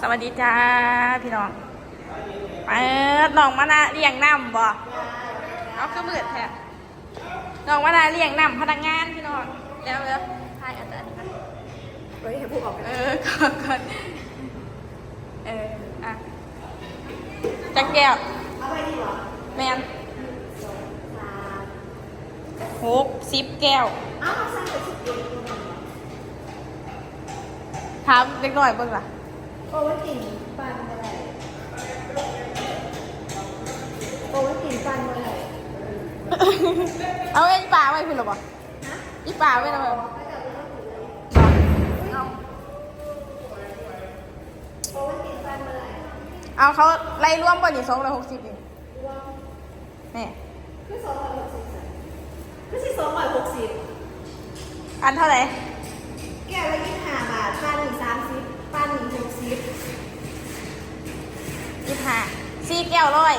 สวัสดีจ้าพี่น้องเปิดน้องมานาเลี้ยงน้ำบ่เอาคือมืดแท้น้องมานาเลี้ยงน้ำพนักงานพี่น้องแล้วแล้วใช่อาจารย์ค่ะเฮ้ยให้พูดออกไปเออก่อนก่อนเอออะจักแก้วเอาไปดีกว่าแมนหกสิบแก้วเอามาสร้างเป็นสิบเอ็ดถามเล็กน้อยเบิ่งล่ะ โอวัลตินปันเมื่อไหร่โอวัลตินปันเมื่อไหร่เอาไอ้ป่าไว้คุณหรอบ่นะอีป่าไว้ทำไมบ่โอวัลตินปันเมื่อไหร่เอาเขาไล่รวมบ่นี่สองร้อยหกสิบนี่นี่คือสองร้อยหกสิบคือสิสองร้อยหกสิบอันเท่าไหร่แก้วละยี่สิบห้าบาทปันหนึ่งสามสิบ ปันหนึ่งหกสิบยี่สิบห้าสี่แก้วร้อย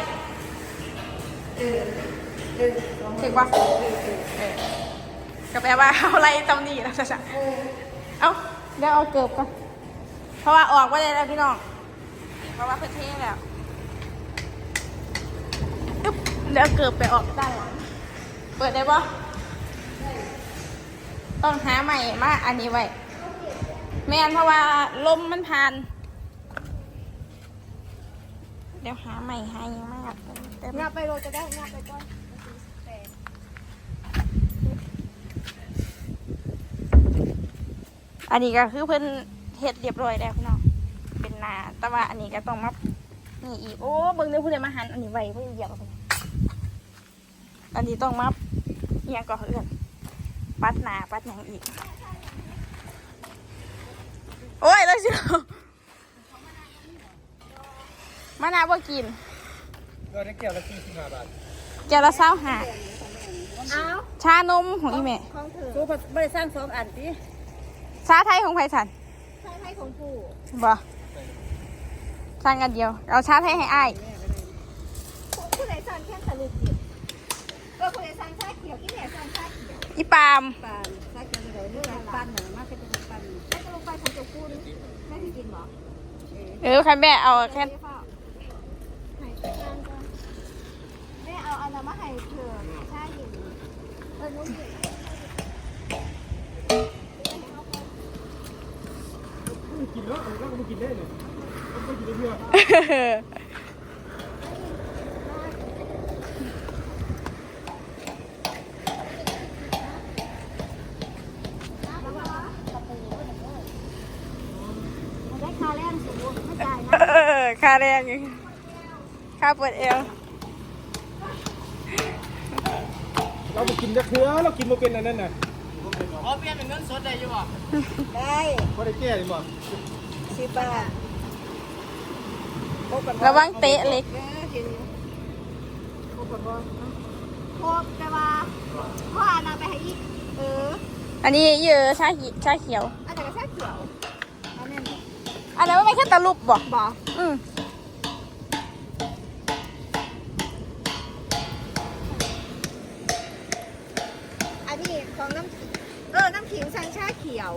เออเออถึงปะเออเออเออก็แปลว่าเอาไล่ตำหนิแล้วจ้ะเออเอาเดี๋ยวเอาเกือบก่อนเพราะว่าออกไ่ได้แล้วพี่น้องเพราะว่าเพื่อนเท่แล้วอึ๊บเดี๋ยวเกือบไปออกด้านหลังเปิดได้ปะต้องหาใหม่มาอันนี้ไว้ ไม่งั้นเพราะว่าลมมันผ่าน เดี๋ยวหาใหม่ให้มากเต็มงับไปโรยจะได้งับไปก่อนอันนี้ก็คือเพิ่นเฮ็ดเรียบร้อยแล้วพี่น้องเป็นนาแต่ว่าอันนี้ก็ต้องมานี่อีกโอ้เบิ่งเด้อผู้ใดมาหันอันนี้ไว้เพิ่นเหยียบเอาไปอันนี้ต้องมาเอียงก็เอื้อนปัดหนาปัดหยังอีก โอ้ยแล้วสิมะนาวบ่กินก็ได้แก้วละสี่สิบห้าบาทแก้วละเศร้าหาเอาชานมของอีแม่ของเธอสู้ไม่ได้สร้างสองอันสิชาไทยของไผสันใช่ให้ของผู้บ่สั่งกันเดียว เอาชาไทยให้อ้ายผู้ใดสั่งแค่สรุปเดียวเออผู้ใดสั่งชาเขียวอีแหน่สั่งชาเขียวอีปาล์มปานสร้างกันเลยเรื่องปันเหรอ คุณแม่ที่กินหรอเออคันแม่เอาแค่แม่เอาอันนั้นมาให้เธอชาเย็นเออนุ่มเย็นกินแล้วแล้วก็มากินได้เลยก็ไม่กินได้เพื่อ มันได้ค่าแรงสูงไม่จ่ายนะเออค่าแรงอยู่ค่าเปิดเอว เรามากินจะเคือเรากินมาเป็นอันนั้นน่ะได้ก็ได้แก้เลยบ่สิบบาทระวังเตะเล็กเออเห็นโคบแต่ว่าพ่ออันนั้นไปให้อีกเออ อันนี้เยอะชาเขีชาเขียวอันนั้นก็ชาเขียวอันนั้น อันนั้นไม่แค่ตะลุบบ่บอกอืมอันนี้ของน้ำขิงเออ น้ำขิงสั่งชาเขียว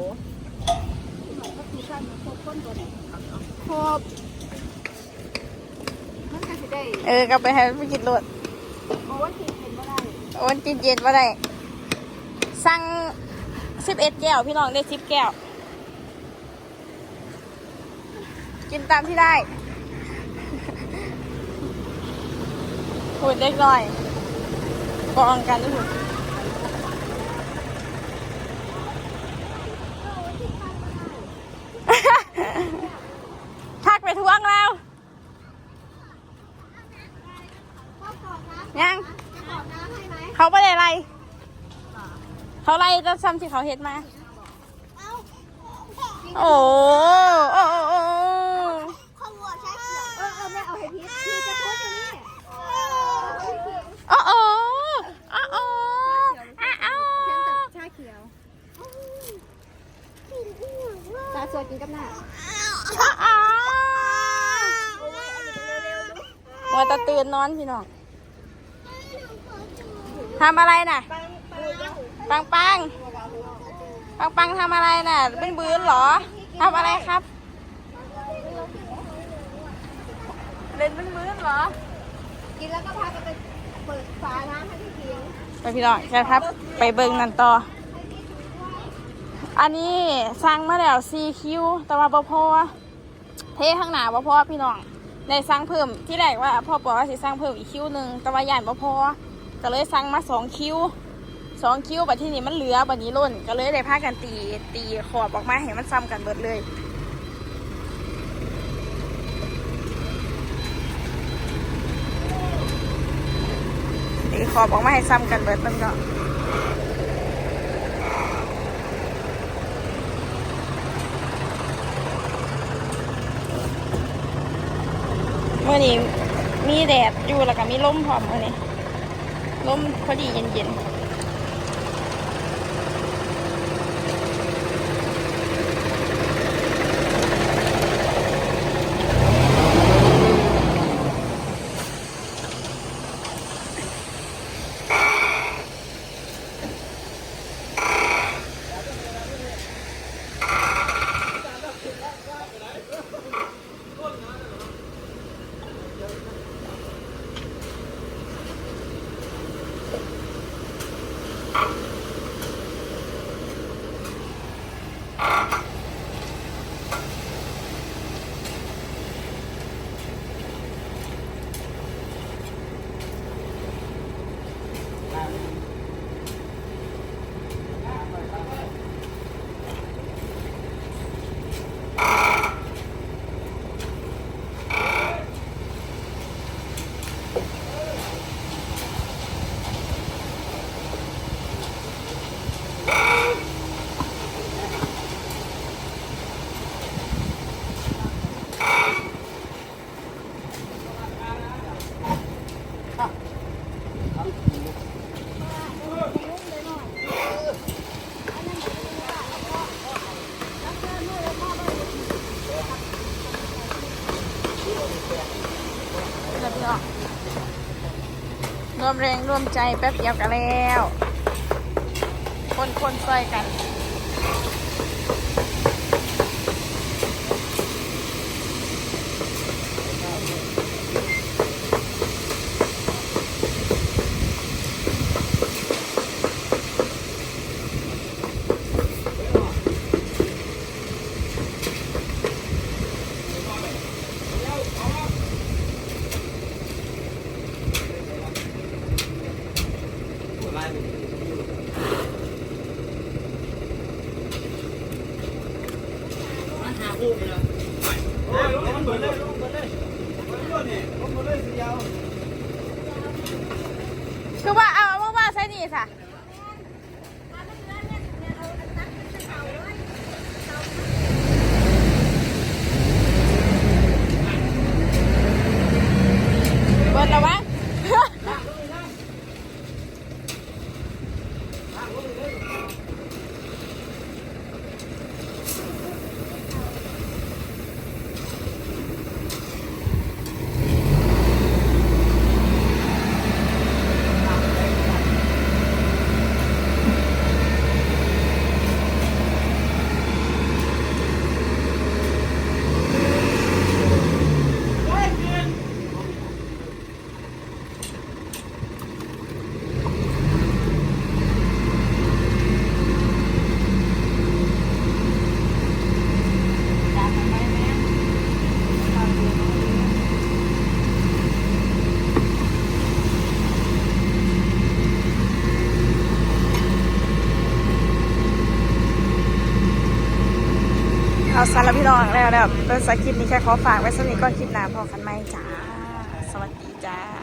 ก็คือสร้างครบต้นตัวไหนครบมันก็จะได้เออก็ไปให้ไปกินรถโอ้ว่ากินเป็นก็ได้โอนกินเย็นมาได้ สั่งสิบเอ็ดแก้ว พี่น้องได้สิบแก้ว กินตามที่ได้พูดเล็กน้อยกองกันทุกคนทักไปทวงแล้ว ยังเขาไม่ได้ไล่เขาไล่จะซ้ำที่เขาเฮ็ดมา โอ้โอ้โอ้โอ้ ข้าววัวชาเขียว เออเออแม่เอาให้พีชพีชจะพูดอยู่นี่ โอ้โอ้โอ้โอ้อ้าว แค่กับชาเขียวชา สวยกินกับหน้าอ้าวโอ้ยอันนี้เร็วๆดูมัวแตะตื่นนอนพี่น้องทำอะไรน่ะ ปังปังปังปังทำอะไรน่ะ เป็นบืนเหรอทำอะไรครับ เล่นมึนๆเหรอ กินแล้วก็พากันไปเปิดฝาน้ำให้พี่เพียงไปพี่น้องแค่ครับ ไปเบิ่งนั่นต่อ อันนี้สร้างมาแล้ว4คิวแต่ว่าบ่พอเทข้างหน้าบ่พอพี่น้องได้สร้างเพิ่มที่แรกว่าพ่อบอกว่าสิสร้างเพิ่มอีกคิวหนึ่งแต่ว่าย่านบ่พอก็เลยสร้างมาสองคิวสองคิวบัดที่นี่มันเหลือบัดนี้ล้น ก็เลยได้พากันตีตีขอบออกมาให้มันซ้ำกันเบิดเลยตีขอบออกมาให้ซ้ำกันเบิดมันก็ มื่อนี้มีแดดอยู่แล้วก็มีลมพร้อมเมื่อนี้ลมพอดีเย็นๆ ร่วมแรงร่วมใจแป๊บเดียวกันแล้ว คนคนซอยกัน คือว่าเอาว่าว่าใช่นี่ค่ะ เอาสารพี่น้องแล้วแล้วเป็นสคริปต์นี้แค่ขอฝากไว้สักนิดก่อนคลิปหน้าพอกันไหมจ้า สวัสดีจ้า